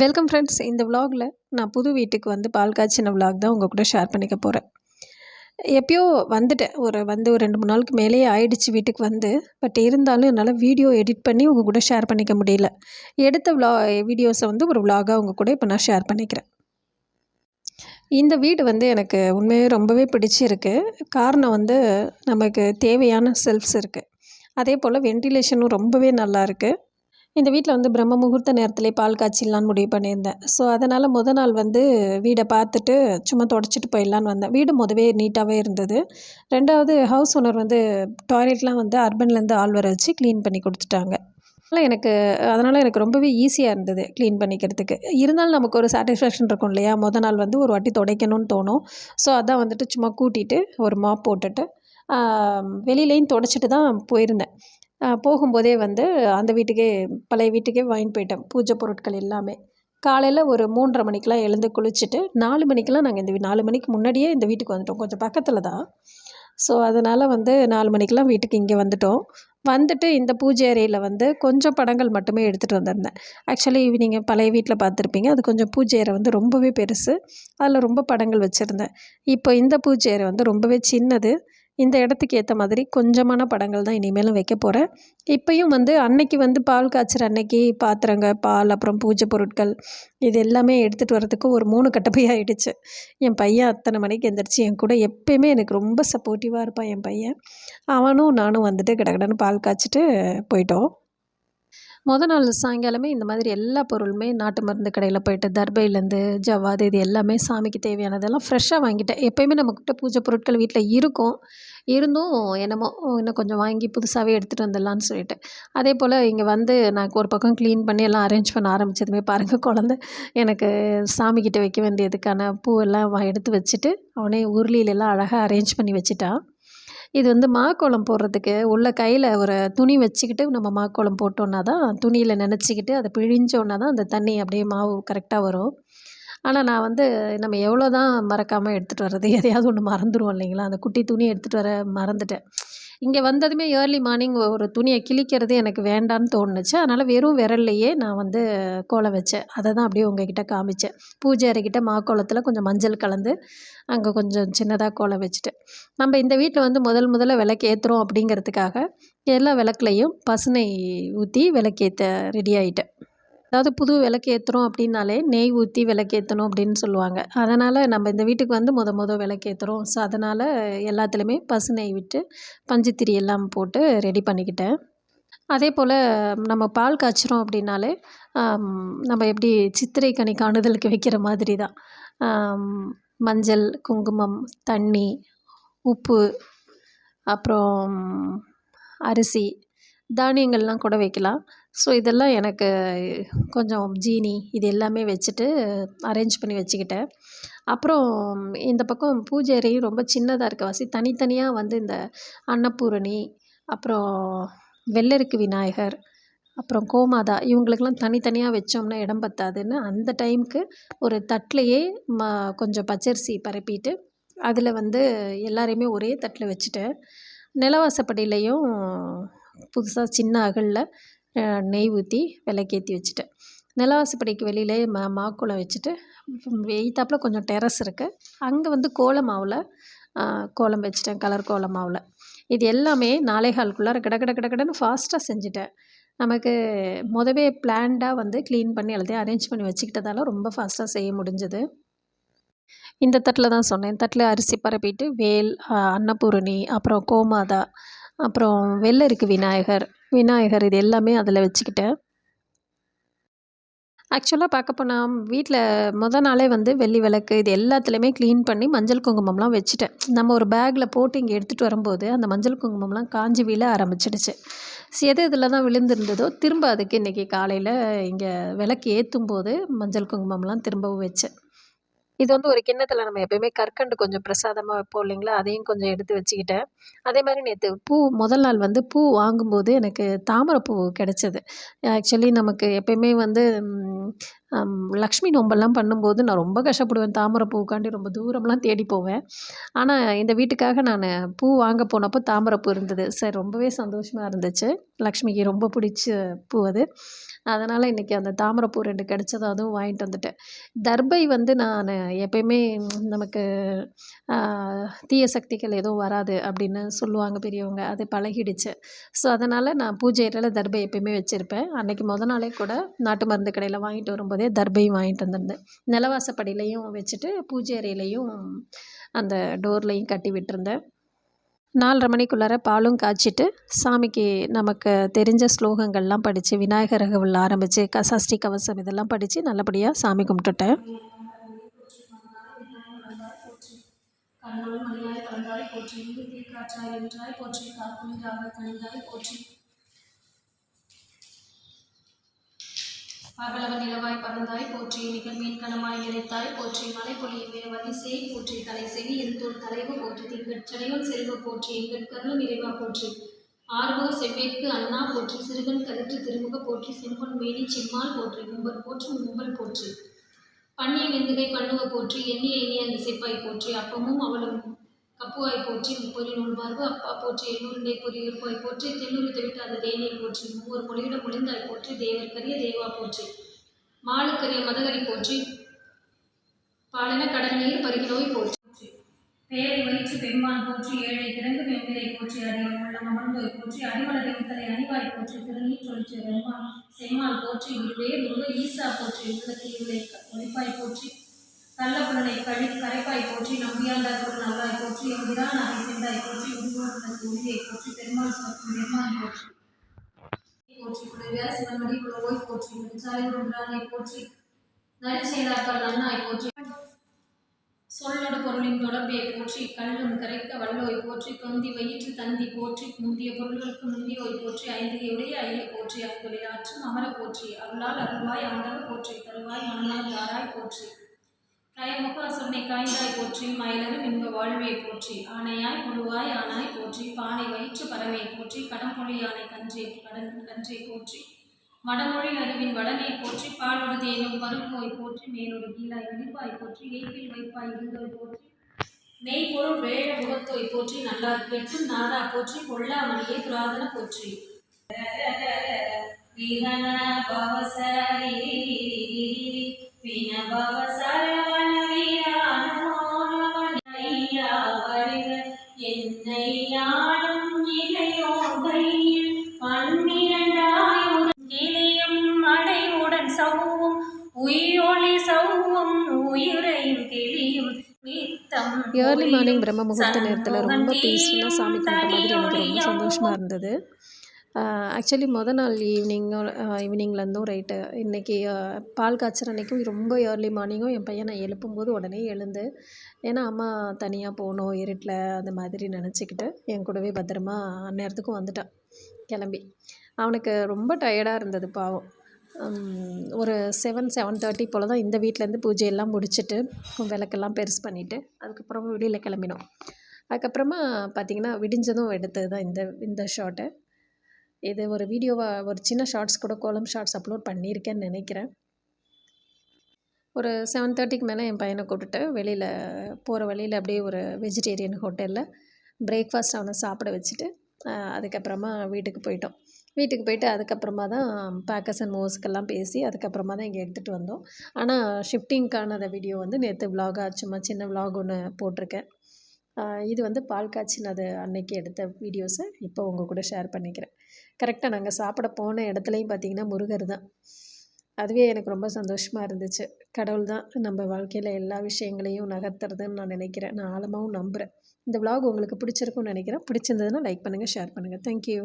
Welcome friends இந்த விலாகில் நான் புது வீட்டுக்கு வந்து பால் காய்ச்சின விலாக் தான் உங்கள் கூட ஷேர் பண்ணிக்க போகிறேன் எப்பயோ வந்துட்டேன். ஒரு வந்து ஒரு ரெண்டு மூணு நாளுக்கு மேலேயே ஆயிடுச்சு வீட்டுக்கு வந்து. பட் இருந்தாலும் என்னால் வீடியோ எடிட் பண்ணி உங்கள் கூட ஷேர் பண்ணிக்க முடியல. எடுத்த விலா வீடியோஸை வந்து ஒரு விலாகாக உங்கள் கூட இப்போ நான் ஷேர் பண்ணிக்கிறேன். இந்த வீடு வந்து எனக்கு உண்மையே ரொம்பவே பிடிச்சிருக்கு. காரணம் வந்து நமக்கு தேவையான செல்ஃப்ஸ் இருக்குது அதே போல் வென்டிலேஷனும் ரொம்பவே நல்லா இருக்குது இந்த வீட்டில் வந்து பிரம்ம முகூர்த்த நேரத்திலே பால் காய்ச்சிடலான்னு முடிவு பண்ணியிருந்தேன். ஸோ அதனால் முத நாள் வந்து வீடை பார்த்துட்டு சும்மா தொடச்சிட்டு போயிடலான்னு வந்தேன். வீடு முதவே நீட்டாகவே இருந்தது. ரெண்டாவது ஹவுஸ் ஓனர் வந்து டாய்லெட்லாம் வந்து அர்பன்லேருந்து ஆள் வர வச்சு க்ளீன் பண்ணி கொடுத்துட்டாங்க. அதனால் எனக்கு அதனால் எனக்கு ரொம்பவே ஈஸியாக இருந்தது க்ளீன் பண்ணிக்கிறதுக்கு. இருந்தாலும் நமக்கு ஒரு சாட்டிஸ்ஃபேக்ஷன் இருக்கும் இல்லையா? முத நாள் வந்து ஒரு வாட்டி துடைக்கணும்னு தோணும். ஸோ அதான் வந்துட்டு சும்மா கூட்டிகிட்டு ஒரு மாப் போட்டுட்டு வெளியிலையும் தொடச்சிட்டு தான் போயிருந்தேன். போகும்போதே வந்து அந்த வீட்டுக்கே பழைய வீட்டுக்கே வாங்கிட்டு போயிட்டேன். பூஜை பொருட்கள் எல்லாமே. காலையில் ஒரு மூன்றரை மணிக்கெலாம் எழுந்து குளிச்சுட்டு நாலு மணிக்கெலாம் நாங்கள் இந்த நாலு மணிக்கு முன்னாடியே இந்த வீட்டுக்கு வந்துட்டோம். கொஞ்சம் பக்கத்தில் தான். ஸோ அதனால் வந்து நாலு மணிக்கெலாம் வீட்டுக்கு இங்கே வந்துட்டோம். வந்துட்டு இந்த பூஜை அறையில் வந்து கொஞ்சம் படங்கள் மட்டுமே எடுத்துகிட்டு வந்திருந்தேன். ஆக்சுவலி நீங்கள் பழைய வீட்டில் பார்த்துருப்பீங்க. அது கொஞ்சம் பூஜை அறை வந்து ரொம்பவே பெருசு. அதில் ரொம்ப படங்கள் வச்சுருந்தேன். இப்போ இந்த பூஜை அறை வந்து ரொம்பவே சின்னது. இந்த இடத்துக்கு ஏற்ற மாதிரி கொஞ்சமான படங்கள் தான் இனிமேலும் வைக்க போகிறேன் இப்போயும் வந்து அன்னைக்கு வந்து பால் காய்ச்சுற அன்னைக்கு பாத்திரங்க பால் அப்புறம் பூஜை பொருட்கள் இது எல்லாமே எடுத்துகிட்டு வரதுக்கு ஒரு மூணு கட்டப்பை ஆகிடுச்சு என் பையன் அத்தனை மணிக்கு எந்திரிச்சு என் கூட எப்பயுமே எனக்கு ரொம்ப சப்போர்ட்டிவாக இருப்பான் என் பையன். அவனும் நானும் வந்துட்டு கடகடன்னு பால் காய்ச்சிட்டு போயிட்டோம். மொதல் நாள் சாயங்காலமே இந்த மாதிரி எல்லா பொருளுமே நாட்டு மருந்து கடையில் போயிட்டு தர்பையிலேருந்து ஜவ்வாது இது எல்லாமே சாமிக்கு தேவையானதெல்லாம் ஃப்ரெஷ்ஷாக வாங்கிட்டேன். எப்போயுமே நம்மக்கிட்ட பூஜை பொருட்கள் வீட்டில் இருக்கும். இருந்தும் என்னமோ இன்னும் கொஞ்சம் வாங்கி புதுசாகவே எடுத்துகிட்டு வந்துடலான்னு சொல்லிட்டு. அதே போல் இங்கே வந்து நான் ஒரு பக்கம் க்ளீன் பண்ணி எல்லாம் அரேஞ்ச் பண்ண ஆரம்பித்ததுமே பாருங்கள் குழந்த. எனக்கு சாமிக்கிட்ட வைக்க வேண்டியதுக்கான பூவெல்லாம் எடுத்து வச்சுட்டு அவனே உருளியிலெல்லாம் அழகாக அரேஞ்ச் பண்ணி வச்சுட்டான் இது வந்து மாக்கோளம் போடுறதுக்கு உள்ள கையில் ஒரு துணி வச்சுக்கிட்டு நம்ம மாக்கோளம் போட்டோன்னா தான் துணியில் நினச்சிக்கிட்டு அதை பிழிஞ்சோன்னா தான் அந்த தண்ணி அப்படியே மாவு கரெக்டாக வரும். ஆனால் நான் வந்து நம்ம எவ்வளோ தான் மறக்காமல் எடுத்துகிட்டு வர்றது? எதையாவது ஒன்று மறந்துடுவோம் இல்லைங்களா? அந்த குட்டி துணி எடுத்துகிட்டு வர மறந்துட்டேன். இங்கே வந்ததுமே ஏர்லி மார்னிங் ஒரு துணியை கிழிக்கிறது எனக்கு வேண்டான்னு தோணுச்சு. அதனால் வெறும் விரல்லையே நான் வந்து கோலம் வச்சேன். அதை தான் அப்படியே உங்ககிட்ட காமிச்சேன். பூஜை அறைக்கிட்ட மாக்கோலத்தில் கொஞ்சம் மஞ்சள் கலந்து அங்கே கொஞ்சம் சின்னதாக கோலம் வச்சுட்டேன். நம்ம இந்த வீட்டில் வந்து முதல் முதல்ல விளக்கு ஏற்றுறோம் அப்படிங்கிறதுக்காக எல்லா விளக்குலையும் பசுனை ஊற்றி விளக்கேற்ற ரெடி ஆகிட்டேன் அதாவது புது விளக்கு ஏற்றுறோம் அப்படின்னாலே நெய் ஊற்றி விளக்கேற்றணும் அப்படின்னு சொல்லுவாங்க. அதனால் நம்ம இந்த வீட்டுக்கு வந்து முத முத விளக்கேற்றுறோம் ஸோ அதனால் எல்லாத்துலேயுமே பசு நெய் விட்டு பஞ்சுத்திரி எல்லாம் போட்டு ரெடி பண்ணிக்கிட்டேன். அதே போல் நம்ம பால் காய்ச்சிறோம் அப்படின்னாலே நம்ம எப்படி சித்திரை கனி காணுதலுக்கு வைக்கிற மாதிரி தான் மஞ்சள் குங்குமம் தண்ணி உப்பு அப்புறம் அரிசி தானியங்கள்லாம் கூட வைக்கலாம். ஸோ இதெல்லாம் எனக்கு கொஞ்சம் ஜீனி இது எல்லாமே வச்சுட்டு அரேஞ்ச் பண்ணி வச்சுக்கிட்டேன். அப்புறம் இந்த பக்கம் பூஜை அறையும் ரொம்ப சின்னதாக இருக்கவாசி தனித்தனியாக வந்து இந்த அன்னபூரணி அப்புறம் வெள்ளருக்கு விநாயகர் அப்புறம் கோமாதா இவங்களுக்கெல்லாம் தனித்தனியாக வச்சோம்னா இடம் பத்தாதுன்னு அந்த டைமுக்கு ஒரு தட்டிலையே ம கொஞ்சம் பச்சரிசி பரப்பிட்டு அதில் வந்து எல்லாரையுமே ஒரே தட்டில் வச்சுட்டேன். நிலவாசப்படியிலையும் புதுசாக சின்ன அகலில் நெய் ஊற்றி விளக்கேற்றி வச்சுட்டேன். நிலவாசப்படிக்கு வெளியிலே மா மாக்குளம் வச்சுட்டு எய்த்தாப்பில் கொஞ்சம் டெரஸ் இருக்குது அங்கே வந்து கோல மாவில் கோலம் வச்சுட்டேன் கலர் கோல மாவில். இது எல்லாமே நாளை காலுக்குள்ளார கிட கிட கிட கடன்னு ஃபாஸ்ட்டாக செஞ்சுட்டேன். நமக்கு முதவே பிளான்டாக வந்து க்ளீன் பண்ணி எல்லாத்தையும் அரேஞ்ச் பண்ணி வச்சுக்கிட்டதால ரொம்ப ஃபாஸ்ட்டாக செய்ய முடிஞ்சது. இந்த தட்டில் தான் சொன்னேன். தட்டில் அரிசி பரப்பிட்டு வேல் அன்னபூரணி அப்புறம் கோமாதா அப்புறம் வெள்ளருக்கு விநாயகர். விநாயகர் இது எல்லாமே அதில் வச்சுக்கிட்டேன். ஆக்சுவலாக பார்க்க போனால் வீட்டில் முத நாளே வந்து வெள்ளி விளக்கு இது எல்லாத்துலேயுமே க்ளீன் பண்ணி மஞ்சள் குங்குமம்லாம் வச்சுட்டேன். நம்ம ஒரு பேக்கில் போட்டு இங்கே எடுத்துகிட்டு வரும்போது அந்த மஞ்சள் குங்குமம்லாம் காஞ்சி விழ ஆரம்பிச்சிடுச்சு. எது இதில் தான் விழுந்திருந்ததோ திரும்ப அதுக்கு இன்றைக்கி காலையில் இங்கே விளக்கு ஏற்றும் போது மஞ்சள் குங்குமம்லாம் திரும்பவும் வச்சேன். இது வந்து ஒரு கிண்ணத்தில் நம்ம எப்பயுமே கற்கண்டு கொஞ்சம் பிரசாதமாக வைப்போம் இல்லைங்களா? அதையும் கொஞ்சம் எடுத்து வச்சுக்கிட்டேன். அதே மாதிரி நேற்று பூ முதல் நாள் வந்து பூ வாங்கும்போது எனக்கு தாமரை பூ கிடச்சிது. ஆக்சுவலி நமக்கு எப்பயுமே வந்து லக்ஷ்மி நோம்பெல்லாம் பண்ணும்போது நான் ரொம்ப கஷ்டப்படுவேன். தாமரை பூக்காண்டி ரொம்ப தூரம்லாம் தேடி போவேன். ஆனால் இந்த வீட்டுக்காக நான் பூ வாங்க போனப்போ தாமரை பூ இருந்தது. சரி ரொம்பவே சந்தோஷமாக இருந்துச்சு. லக்ஷ்மிக்கு ரொம்ப பிடிச்ச பூ அது. அதனால் இன்றைக்கி அந்த தாமரை பூ ரெண்டு கிடச்சது அதுவும் வாங்கிட்டு வந்துட்டேன். தர்பை வந்து நான் எப்பயுமே நமக்கு தீய சக்திகள் எதுவும் வராது அப்படின்னு சொல்லுவாங்க பெரியவங்க. அது பழகிடுச்சு. ஸோ அதனால் நான் பூஜை தர்பை எப்பயுமே வச்சுருப்பேன். அன்றைக்கி முத நாளே கூட நாட்டு மருந்து கடையில் வாங்கிட்டு வரும்போது தர்பையும் வாங்கிட்டு வந்திருந்தேன். நிலவாசப்படியிலையும் வச்சுட்டு பூஜை அறையிலையும் அந்த டோர்லையும் கட்டி விட்டுருந்தேன். நாலரை மணிக்குள்ளார பாலும் காய்ச்சிட்டு சாமிக்கு நமக்கு தெரிஞ்ச ஸ்லோகங்கள்லாம் படித்து விநாயகர் ரகவில் ஆரம்பித்து கசாஷ்டி கவசம் இதெல்லாம் படித்து நல்லபடியாக சாமி கும்பிட்டுட்டேன். கண்ணோடு மணியாய் கலந்தாய் போற்றி போற்றி காக்குயிராக கணிந்தாய் போற்றி. பகலவன் நிலவாய் பறந்தாய் போற்றி நிகழ் மீன் கணமாய் நினைத்தாய் போற்றி மலை பொழியும் வேவதி செய் போற்றி தலை செவி எந்தோர் தலைவு போற்றி திங்கட்சடையோன் செல்வ போற்றி எங்கள் கருள் நிறைவா போற்றி. ஆர்வோ செவ்வேற்கு அண்ணா போற்றி சிறுகன் கதிற்று திருமுக போற்றி செம்பொன் மேனி செம்மால் போற்றி கும்பல் போற்றி கும்பல் போற்றி. பண்ணிய வெந்துகை பண்ணுவ போற்றி எண்ணிய எண்ணிய அந்த செப்பாய் போற்றி அப்பமும் அவளும் கப்புவாய் போற்றி முப்பொறி நூல்மார்பு அப்பா போற்றி எண்ணூருண்டை பொறி இருப்பாய் போற்றி தென்னூறு தெவிட்டாத தேனியை போற்றி மூவர் மொழியிட மொழிந்தாய் போற்றி தேவர்கரிய தேவா போற்றி. மாலுக்கரிய மதகரி போற்றி பாலின கடல் நீர் பருகினோய் போற்றி. பேரை வயிற்று பெருமான் போற்றி ஏழை திறந்து வெண்பிரை போற்றி அறிவன் உள்ளம் அமர்ந்தோய் போற்றி அடிமலரை முத்தலை அணிவாய் போற்றி திருநீர் தொழிற்சி வெண்மான் செம்மாள் போற்றி இருவே முருக ஈசா போற்றி உள்ளத்தில் இவளை ஒளிப்பாய் போற்றி. கள்ளப்புலனை கழி கரைப்பாய் போற்றி நம்பியாண்டார் பொருள் நல்லாய் போற்றி. எம்பிரான் அதை சென்றாய் போற்றி உருவோட்டனுக்கு உரியை போற்றி பெருமாள் சுமக்கும் பெருமான் போற்றி போற்றி சிவன்மடி போற்றி ஒன்றானை போற்றி போற்றி பொருளின் தொடர்பை போற்றி கல்லும் கரைக்க வல்லோய் போற்றி தொந்தி வயிற்று தந்தி போற்றி முந்திய பொருள்களுக்கு முந்தியோய் போற்றி ஐந்திகையுடைய ஐய போற்றி அத்தொழிலாற்றும் அமர போற்றி அருளால் அருள்வாய் ஆண்டவர் போற்றி தருவாய் மணலால் யாராய் போற்றி கயமுக சொன்னை காய்ந்தாய் போற்றி மயிலரும் இன்ப வாழ்வியை போற்றி ஆனையாய் குழுவாய் ஆனாய் போற்றி பானை வயிற்று பறவை போற்றி கடம்பொழி யானை கன்றே கடன் கன்றே போற்றி. மடமொழி அறிவின் வடனை போற்றி பாலொடு தேனும் பருப்போய் போற்றி மேலொரு கீழாய் விழிப்பாய் போற்றி எய்ப்பில் வைப்பாய் இருந்தோய் போற்றி. பொருள் வேழ முகத்தோய் போற்றி நல்லார் பெற்றும் நாதா போற்றி பொல்லாமணியே புராதன போற்றி. விகன பவசரி பின பவசரி. சவ்வும் உயிரொளி சவ்வும் உயிரையும் கிளியும் ஏர்லி மார்னிங் பிரம்ம முகூர்த்த நேரத்தில் ரொம்ப பீஸ்ஃபுல்லாக சாமி கும்பிட்ட மாதிரி எனக்கு ரொம்ப சந்தோஷமாக இருந்தது. ஆக்சுவலி முத நாள் ஈவினிங் ஈவினிங்லேருந்தும் ரைட்டு இன்றைக்கி பால் காய்ச்சற அன்றைக்கும் ரொம்ப ஏர்லி மார்னிங்கும் என் பையன் நான் எழுப்பும்போது உடனே எழுந்து ஏன்னா அம்மா தனியாக போகணும் இருட்டில் அந்த மாதிரி நினச்சிக்கிட்டு என் கூடவே பத்திரமா அந்நேரத்துக்கும் வந்துட்டான். கிளம்பி. அவனுக்கு ரொம்ப டயர்டாக இருந்தது பாவம். ஒரு செவன் செவன் தேர்ட்டி போல் தான் இந்த வீட்டிலேருந்து பூஜையெல்லாம் முடிச்சுட்டு விளக்கெல்லாம் பெருசு பண்ணிவிட்டு அதுக்கப்புறமா வெளியில் கிளம்பினோம். அதுக்கப்புறமா பார்த்திங்கன்னா விடிஞ்சதும் எடுத்தது தான் இந்த இந்த ஷார்ட்டு இது ஒரு வீடியோவாக ஒரு சின்ன ஷார்ட்ஸ் கூட கோலம் ஷார்ட்ஸ் அப்லோட் பண்ணியிருக்கேன்னு நினைக்கிறேன். ஒரு செவன் தேர்ட்டிக்கு மேலே என் பையனை கூப்பிட்டுட்டு வெளியில் போகிற வழியில் அப்படியே ஒரு வெஜிடேரியன் ஹோட்டலில் பிரேக்ஃபாஸ்ட் அவனை சாப்பிட வச்சுட்டு அதுக்கப்புறமா வீட்டுக்கு போயிட்டோம். வீட்டுக்கு போயிட்டு அதுக்கப்புறமா தான் பேக்கர்ஸ் அண்ட் மூவ்ஸ்க்கெல்லாம் பேசி அதுக்கப்புறமா தான் இங்கே எடுத்துகிட்டு வந்தோம். ஆனால் ஷிஃப்டிங்க்கான வீடியோ வந்து நேற்று விலாகாக சும்மா சின்ன விலாக் ஒன்று போட்டிருக்கேன். இது வந்து பால் காய்ச்சினது அன்னைக்கு எடுத்த வீடியோஸை இப்போ உங்கள் கூட ஷேர் பண்ணிக்கிறேன். கரெக்டாக நாங்கள் சாப்பிட போன இடத்துலையும் பார்த்தீங்கன்னா முருகர் தான். அதுவே எனக்கு ரொம்ப சந்தோஷமாக இருந்துச்சு. கடவுள் தான் நம்ம வாழ்க்கையில் எல்லா விஷயங்களையும் நகர்த்துறதுன்னு நான் நினைக்கிறேன். நான் ஆழமாகவும் நம்புகிறேன் இந்த விலாக் உங்களுக்கு பிடிச்சிருக்கும்னு நினைக்கிறேன். பிடிச்சிருந்ததுன்னா லைக் பண்ணுங்கள் ஷேர் பண்ணுங்கள் தேங்க்யூ